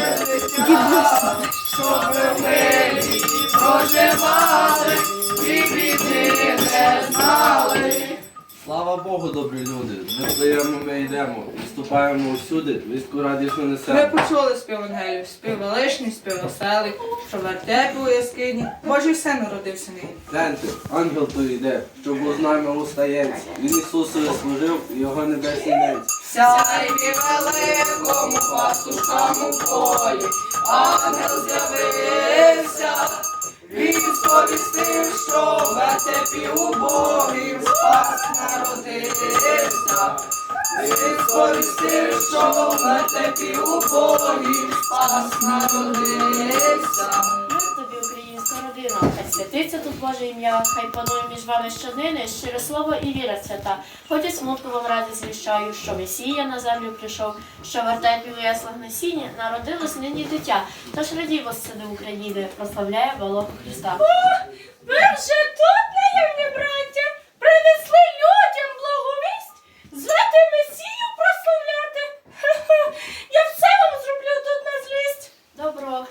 правда. Дідусь. Слава Богу, добрі люди. Ми встаємо, ми йдемо. Виступаємо усюди, вістку радісну Ми почули спів ангелів, спів величний, спів веселий, що вертепі у яскині. Божий син народився нині. Гляньте, ангел то йде, що був з нами устається. Він Ісусові служив, і його небесний нець. Сяйві великому пастушкам у полі, ангел з'явився, він сповістив, що в вертепі убогим спас народився. Він сповістив, що в вертепі убогим спас народився. Мир тобі, українська родина, святиться тут Боже ім'я, хай панує між вами щоднини, щире слово і віра свята. Хоч і смутку вам раді звіщаю, що Месія на землю прийшов, що в вертепі у яслах на сіні народилось нині дитя. Тож радіво сини України, прославляє Волоху Христа. Ви вже тут, наявні браття, принесли людям благовість, звати Месію прославляти. Я все вам зроблю тут на злість. Доброго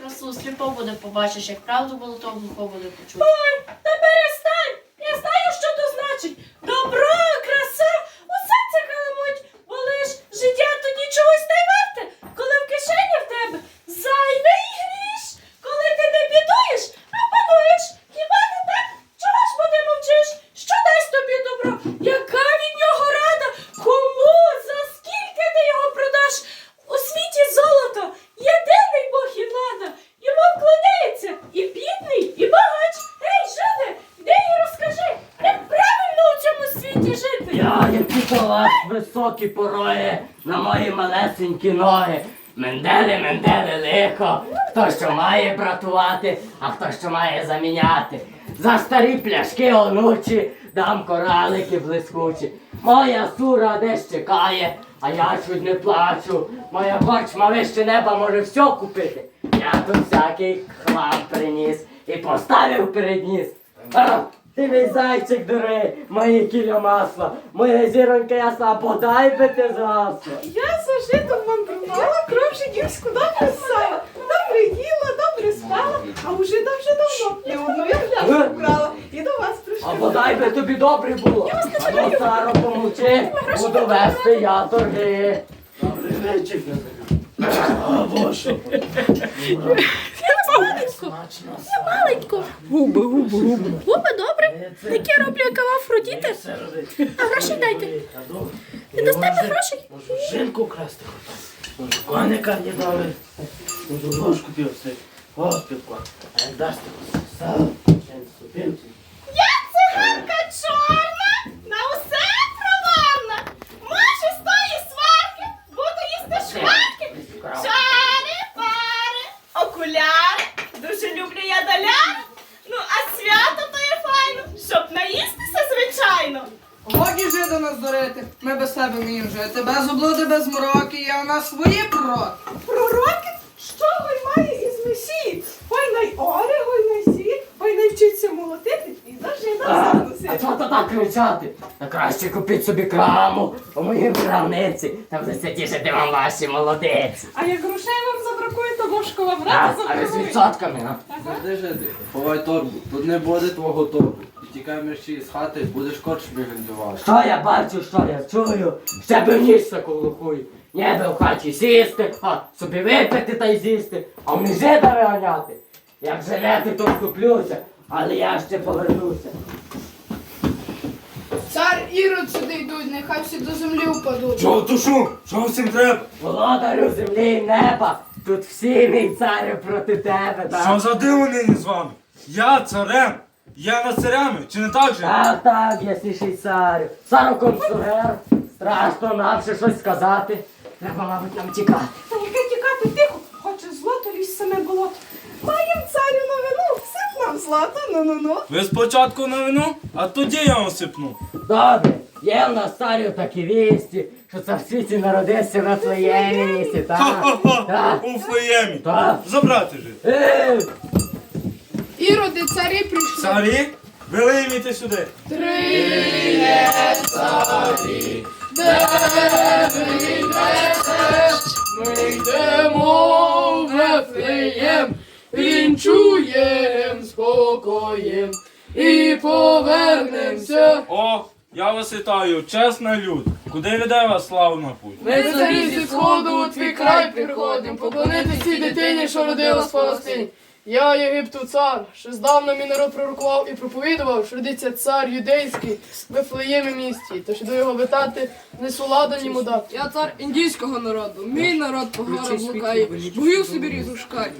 красу, побачиш, як правду було, то глухо буде почути. Ой, та перестань! Я знаю, що то значить. Добро, краса, усе це каламуть, бо лиш життя тоді чогось не варте, коли в кишені в тебе зайвий гріш, коли ти не бідуєш, а пануєш. Хіба не так? Чого ж бо ти мовчиш? Що дасть тобі добро? Яка від нього рада? Кому? За скільки ти його продаш? У світі золото, єдиний Бог і влада. Йому вкладається і бідний, і багач. Ей, жиде, де і розкажи, як правильно у цьому світі жити? То вас високі пороги на мої малесенькі ноги. Мендели, мендели, лихо, хто що має братувати, а хто що має заміняти. За старі пляшки онучі дам коралики блискучі. Моя сура десь чекає, а я чуть не плачу. Моя корчма вище неба може все купити. Я тут всякий хлам приніс і поставив перед ніс. А, ти мій зайчик дурий, моє кіля масла, моя зіронька ясна, подай би ти згасло. Я за житом мандрувала, кров жидівську добре ссала. Добре їла, добре спала, а уже дуже давно не одну я пляшку вкрала і до вас А прийшла. подай би тобі добре було. А ну, Саро, помовчи, буду вести я торги. Добрий вечір. А, боже. Смачно. Маленько. Губи, губи, губи. Губи добре. Таке роблю, як Афродіти. А гроші дайте. Ти дасте мені грошей? Можу жінку красти хотів. Можу коника не дали. Можу ложку півси. Госпілку. А як дасте сало, півці. Я циганка чорна, на усе проварна. Може з тої сварки буду їсти шкварки. Шари, пари, окуляри. Дуже люблю я доляри. Ну, а свято то є файно, щоб наїстися, звичайно. Годі жида нас дурити, ми без тебе вміємо жити. Без без мороки, у нас свої пророки. Пророки, що гой має із месії? Ой най оре, гой най сі, ой най вчиться молотити і завжди А, на носити. чого то так кричати? Та краще купіть собі краму у моїй крамниці. Там засвятішити вам ваші молодиці. А як грошей вам забракує, то ложкова А, брата а ви з забракує. відсотками, а? Завжди жиди, ховай торбу, тут не буде твого торбу. Тікай мерщій з хати, будеш корчмі гандувати. Що я бачу, що я чую? Ще би ніч таку. Не би в хаті сісти, а собі випити та й з'їсти, а в жида виганяти. Як живете, то вступлюся, але я ще повернуся. Цар Ірод сюди йдуть, нехай всі до землі упадуть. Чого то шум? Що всім треба? Володарю землі і неба, тут всі мій царю проти тебе, Що так? за диво нині з вами? Я царем. Я над царями, чи не так же? Так, так, ясніший царю. Цару консугер, страшно нам ще щось сказати. Треба, мабуть, нам тікати. Та яке тікати тихо, хоче злото лізь саме болото. Маєм царю новину, сип нам злато, ну-ну-ну. Ви спочатку новину, а тоді я вам сипну. Добре, є в нас царю такі вісті, що це в світі народився на твоєму місці, так? Ха-ха-ха! У флеємі. Так. Забрати же. Е, Іроди, царі прийшли. Царі, вели іміти сюди. Ми йдемо в спокоєм, вінчуєм спокоєм і повернемося. О, я вас вітаю, чесна люд. Куди веде вас славна путь? Ми царі зі сходу у твій край приходим, поклонитись цій дитині, що родилась в Палестині. Я Єгипту цар, що здавна мій народ пророкував і проповідував, що родиться цар юдейський в Вифлеємі місті, тож іду його витати, несу ладані йому дати. Я цар індійського народу. Мій народ по горам блукає, богів собі різу шукає.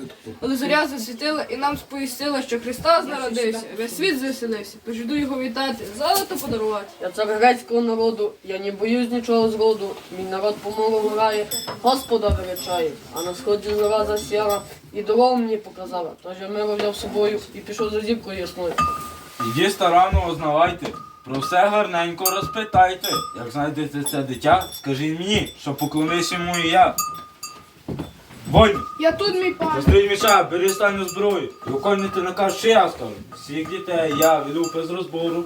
Але зоря засвітила і нам сповістила, що Христос народився, весь світ звеселився. Тож іду його вітати, золото подарувати. Я цар грецького народу, я не боюсь нічого зроду. Мій народ помолу грає, Господа величає. А на сході зора засіяла і дорогу мені показала. Тож я миру взяв з собою і пішов за зіркою ясною. Іди старанно ознавайте, про все гарненько розпитайте. Як знайдете це дитя, скажіть мені, що поклонився йому і я. Воїн, Я тут, мій пан. розстрій меча, бери стальну зброю. Виконуйте наказ, що я скажу. Всіх дітей я веду без розбору.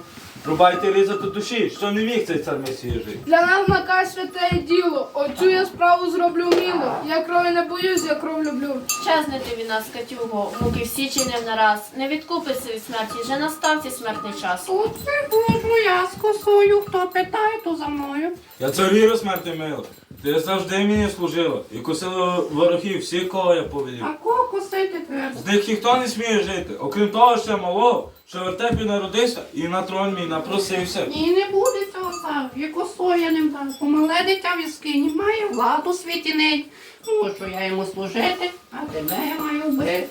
Рубайте різати душі, що не міг цей цар Месії жити. Для нас наказ святе діло. Оцю я справу зроблю вміло. Я крові не боюсь, я кров люблю. Щезнете від нас, Катюго, муки всі чинив нараз. Не відкупиться від смерті, вже настав цей смертний час. Оце буду я з косою, хто питає, то за мною. Я царі смерти мила. Ти завжди мені служила і косила ворогів всі, кого я повелів. А кого косити треба? З них ніхто не сміє жити, окрім того, ще малого, що в вертепі народився і на трон мій напросився. Ні, не буде цього сам, і косою я не дам. Помале дитя в яскині має владу в світі нить. Я йому служити, а тебе я маю вбити.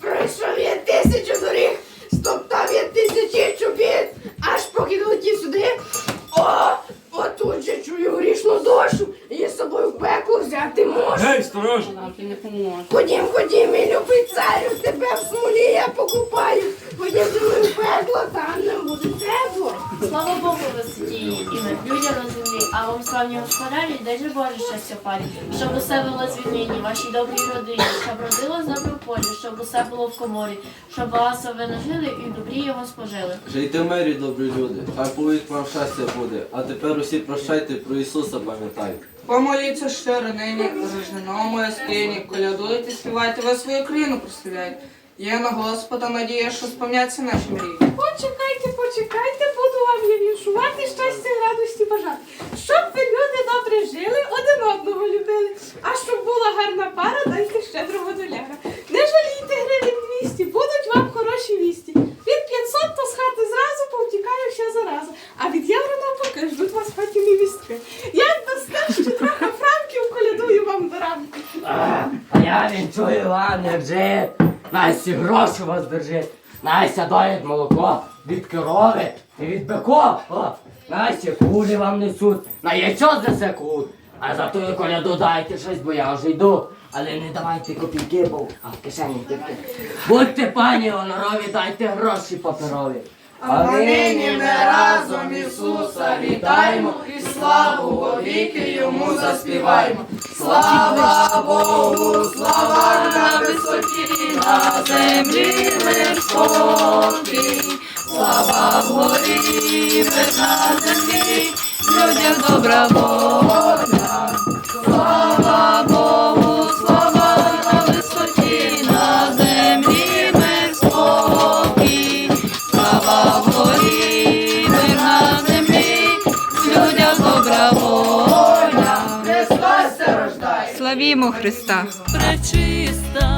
Пройшов я тисячу доріг, стоптав я тисячі чобіт, аж поки долетів сюди. О, отут же чую грішну душу, і з собою в пекло взяти можу. Гей, сторож! Не поможе. Ходім, ходім, мій любий царю, тебе в смолі я покупаю. Ходім зі пекло, там нам буде тепло. Слава Богу, висоті і над людям на землі, а вам славні господарі, дай же Боже щастя пані, щоб усе було звільнені, вашій добрій родині, щоб родилось добре в полі, щоб усе було в коморі, щоб вас ви нажили і добрі його спожили. Жийте в мирі, добрі люди, хай повік вам щастя буде. А тепер усі прощайте, про Ісуса пам'ятайте. Помоліться щиро нині, рожниному яскині, колядуйте, співайте, ви свою країну прославляйте. Є на Господа надія, що сповняться наші мрії. Почекайте, почекайте, буду вам я віншувати щастя і радості бажати. Щоб ви люди добре жили, один одного любили. А щоб була гарна пара, дайте щедрого доляра. Не жалійте гривень 200, будуть вам хороші вісті. Від 500 то з хати зразу повтікає ще зараза. А від євро навпаки ждуть вас в хаті невістки. Як дасте ще трохи франків, колядую вам до ранку. А, я вінчую вам, як Настя гроші вас держить. Настя доїть молоко від корови і від биков. Настя кулі вам несуть, на яйцо засекуть. А за ту коляду дайте щось, бо я вже йду. Але не давайте копійки, бо а в кишені тільки. Будьте пані гонорові, дайте гроші паперові. А нині ми разом Ісуса вітаємо і славу вовіки йому заспіваємо. Слава Богу, слава на висоті, на землі мир. Слава вгорі, мир на землі, людям добра воля. Славімо Христа! Пречиста,